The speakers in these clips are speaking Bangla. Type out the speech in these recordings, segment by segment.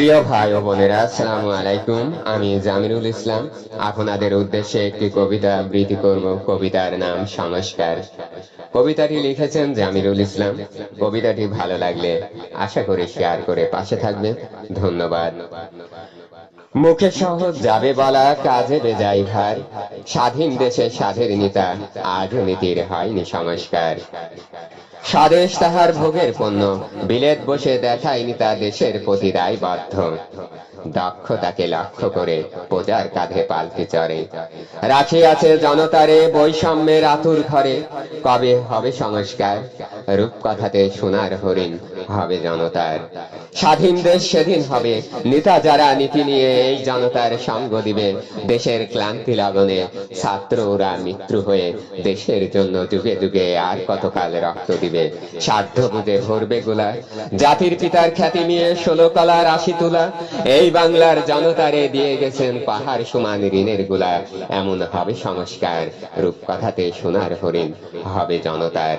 প্রিয় ভাই ও বোনেরা, আসসালামু আলাইকুম। আমি জামিরুল ইসলাম। আপনাদের উদ্দেশ্যে একটি কবিতা আবৃত্তি করব। কবিতার নাম সংস্কার। কবিতাটি লিখেছেন জামিরুল ইসলাম। কবিতাটি ভালো লাগলে আশা করি শেয়ার করে পাশে থাকবেন। ধন্যবাদ। মুখে সহজ যাবে বলা কাজে বেজাই ভার স্বাধীন দেশে স্বাধীর নেতা আজ নীতির হয়নি সংস্কার। স্বদেশ তাহার ভোগের পণ্য, বিলেত বসে দেখায়নি তা দেশের প্রতি দায়বদ্ধ। দক্ষতাকে লক্ষ্য করে প্রজার কাঁধে পালকি চড়ে। রাখিয়াছে জনতারে বৈষম্যের আতুর ঘরে। কবে হবে সংস্কার? রূপকথাতে সোনার হরিণ হবে জনতার। স্বাধীন দেশ সেদিন হবে। নেতা যারা নীতি নিয়ে এই জনতার সঙ্গ দিবে, দেশের ক্লান্তি লগনে ছাত্র ওরা মৃত্যু হয়ে দেশের জন্য যুগে যুগে আর কতকাল রক্ত দিবে। সাধ্য বুঝে ভরবে গোলা। জাতির পিতার খ্যাতি নিয়ে ষোলো কলার আশি তুলা। এই বাংলার জনতারে দিয়ে গেছেন পাহাড় সমান ঋণেরগুলা। এমন হবে সংস্কার, রূপকথাতে সোনার হরিণ হবে জনতার।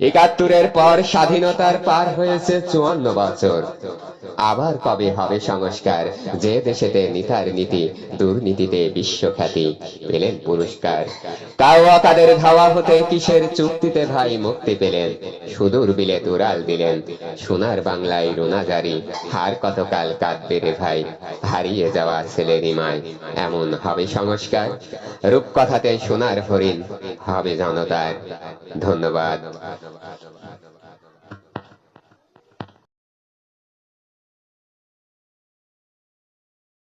একাত্তরের পর স্বাধীনতার পার হয়েছে চুয়ান্ন বছর। আবার কবে হবে সংস্কার? যে দেশেতে নিতার নীতি, দুর্নীতিতে বিশ্বখ্যাতি পেলেন পুরস্কার। তাও তাদের ধাওয়া হতে কিসের চুক্তিতে ভাই মুক্তি পেলেন? সুদূর বিলে তুরাল দিলেন। সোনার বাংলায় রোনাজারি হার কতকাল কাঁদবে রে ভাই? হারিয়ে যাওয়া ছেলের ইমায়। এমন হবে সংস্কার? রূপকথাতে সোনার হরিণ হবে জনতার। ধন্যবাদ।